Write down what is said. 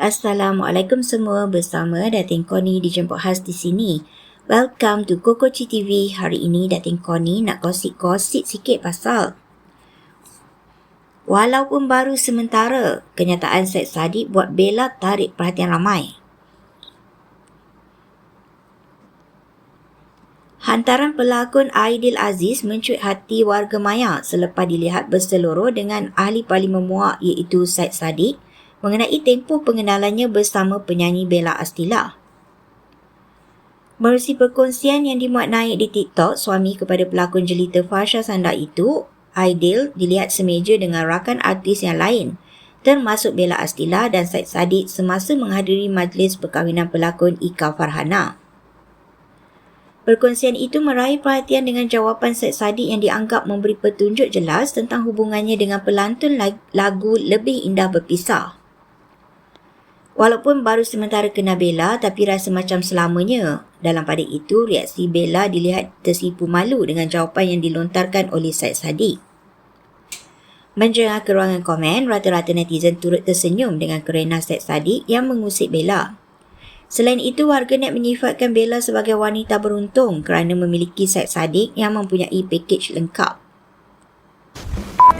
Assalamualaikum semua bersama Datin Koni dijemput khas di sini. Welcome to Kokoci TV. Hari ini Datin Koni nak gosip-gosip sikit pasal Walaupun baru sementara, kenyataan Syed Saddiq buat Bella tarik perhatian ramai. Hantaran pelakon Aidil Aziz mencuit hati warga maya selepas dilihat berseloroh dengan ahli parlimen muak iaitu Syed Saddiq mengenai tempoh pengenalannya bersama penyanyi Bella Astila. Melalui perkongsian yang dimuat naik di TikTok, suami kepada pelakon jelita Farsha Sanda itu, Aidil dilihat semeja dengan rakan artis yang lain, termasuk Bella Astila dan Syed Saddiq semasa menghadiri majlis perkahwinan pelakon Ika Farhana. Perkongsian itu meraih perhatian dengan jawapan Syed Saddiq yang dianggap memberi petunjuk jelas tentang hubungannya dengan pelantun lagu Lebih Indah Berpisah. Walaupun baru sementara kena Bella tapi rasa macam selamanya. Dalam pada itu, reaksi Bella dilihat tersipu malu dengan jawapan yang dilontarkan oleh Syed Saddiq. Menjengah ke ruangan komen, rata-rata netizen turut tersenyum dengan kerana Syed Saddiq yang mengusik Bella. Selain itu, warganet menyifatkan Bella sebagai wanita beruntung kerana memiliki Syed Saddiq yang mempunyai pakej lengkap.